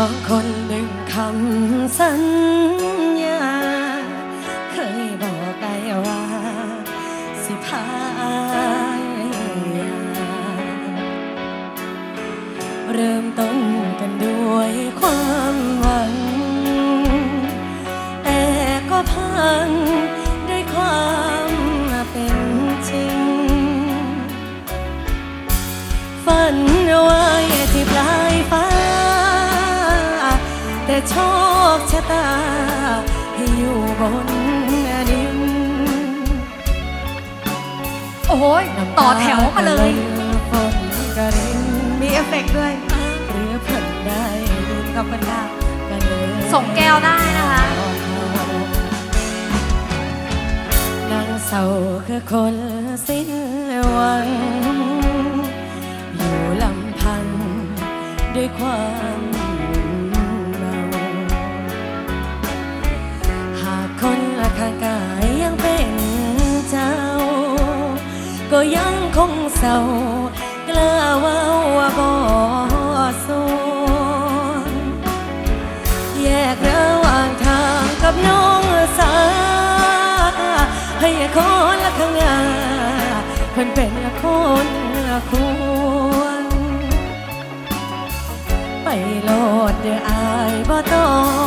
อคนดึงคำสัญญา เคยบอกได้ว่า สิพายเริ่มต้นกันด้วยความหวัง แต่ก็พัง โชคชะตา ให้อยู่บนดินโอ้โหต่อแถวมาเลยฝนกระรินมีเอฟเฟกต์ด้วยหรือเพิ่นได้ดินขอบคุณค่ะกันเลยส่งแก้วได้นะคะนางเศร้าคือคนสิ้นหวัง อยู่ลำพังด้วยความ ยังคงเศร้ากล้าว่าว่าบ่สูญแยกระหว่างทางกับน้องสาให้คนละข้างหน้าเพิ่นเป็นคนละควรไปโลดเดืออายบ่ต้อง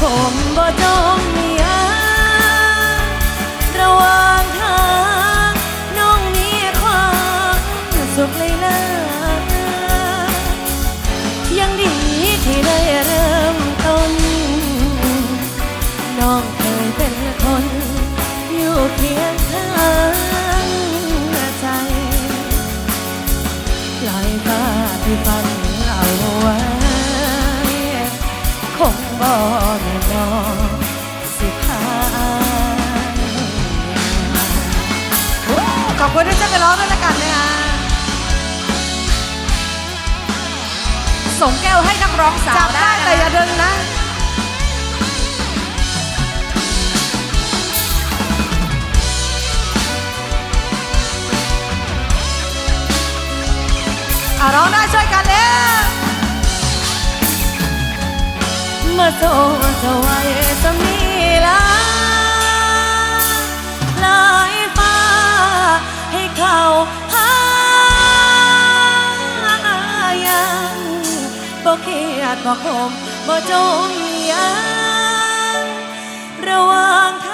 ยดบ่ขมบ่จม งบ่แน่นอนสิพายขอบคุณที่ช่วยกันร้องด้วยละกันนะคะส่งแก้วให้นักร้องสาจัวบได้ได้แต่อย่านะดึงนะอะร้องได้ช่วยกันเร็วเมื่อโซจะไวสมีลาลายฟ้าให้เขาหายังบ่เครียดบ่คมบ่จมยังระวังท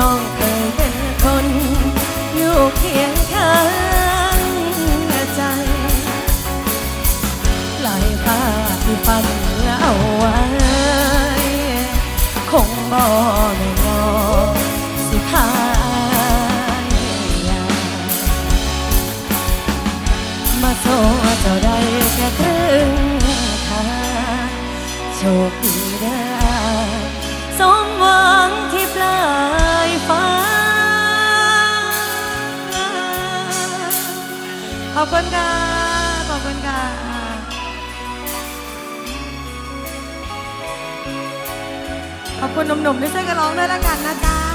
น้องเคยเป็นคนอยู่เคียงข้างใจปล่อยฟ้าที่ฝันเอาไว้ คงบ่แม่นอสิพายามาโซเจ้าได้แค่ครึ่งทางโชคดีเด้สม อบคุณค่ะ ขอบคุณค่ะขอบคุณหนุ่มๆที่ช่วยกันร้องด้วยละกันนะจ๊ะ